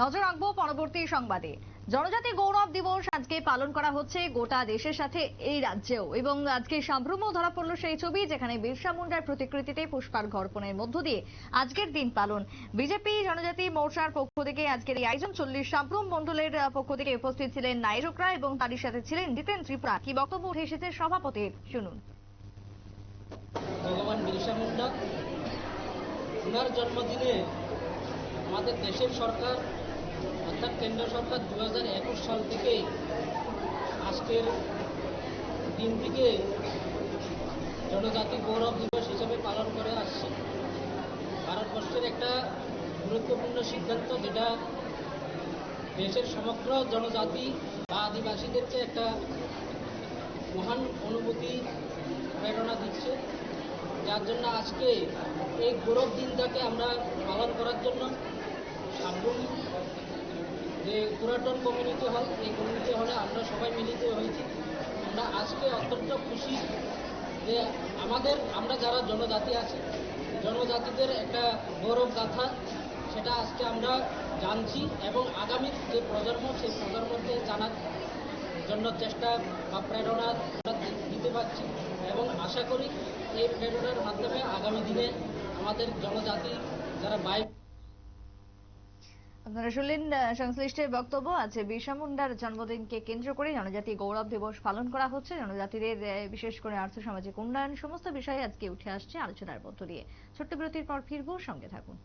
নজর রাখব পরবর্তী সংবাদে। জনজাতি গৌরব দিবস আজকে পালন করা হচ্ছে গোটা দেশের সাথে এই রাজ্যেও এবং আজকে সাম্ভ্রম ধরা পড়ল সেই ছবি যেখানে বিরসা মুন্ডার প্রতিকৃতিতে পুষ্পার্ঘ অর্পণের মধ্য দিয়ে আজকের দিন পালন। বিজেপি জনজাতি মোর্চার পক্ষ থেকে আজকের এই আয়োজন চল্লিশ সাম্ভ্রম মন্ডলের পক্ষ থেকে উপস্থিত ছিলেন নাইরকরা এবং তারই সাথে ছিলেন জিতেন ত্রিপুরা। কি বক্তব্য উঠে এসেছে সভাপতির শুনুন। জন্মদিনে আমাদের দেশের সরকার অর্থাৎ কেন্দ্র সরকার দু হাজার একুশ সাল থেকে আজকের দিন থেকে জনজাতি গৌরব দিবস হিসেবে পালন করে আসছে। ভারতবর্ষের একটা গুরুত্বপূর্ণ সিদ্ধান্ত, যেটা দেশের সমগ্র জনজাতি বা আদিবাসীদেরকে একটা মহান অনুভূতি, প্রেরণা দিচ্ছে। যার জন্য আজকে এই গৌরব দিনটাকে আমরা পালন করার জন্য পুরাতন কমিউনিটি হল, এই কমিউনিটি হলে আমরা সবাই মিলিত হয়েছি। আমরা আজকে অত্যন্ত খুশি যে আমাদের, আমরা যারা জনজাতি আছি, জনজাতিদের একটা গৌরব গাথা, সেটা আজকে আমরা জানছি এবং আগামী যে প্রজন্ম, সেই প্রজন্মকে জানার জন্য চেষ্টা বা প্রেরণা দিতে পারছি এবং আশা করি এই প্রেরণার মাধ্যমে আগামী দিনে আমাদের জনজাতি যারা বাইক আপনারা শুনলেন সংশ্লিষ্টের বক্তব্য আছে। বিরসা মুন্ডার জন্মদিনকে কেন্দ্র করে জনজাতি গৌরব দিবস পালন করা হচ্ছে। জনজাতিদের বিশেষ করে আর্থ সামাজিক উন্নয়ন, সমস্ত বিষয়ে আজকে উঠে আসছে আলোচনার মধ্য দিয়ে। ছোট্ট বিরতির পর ফিরবো, সঙ্গে থাকুন।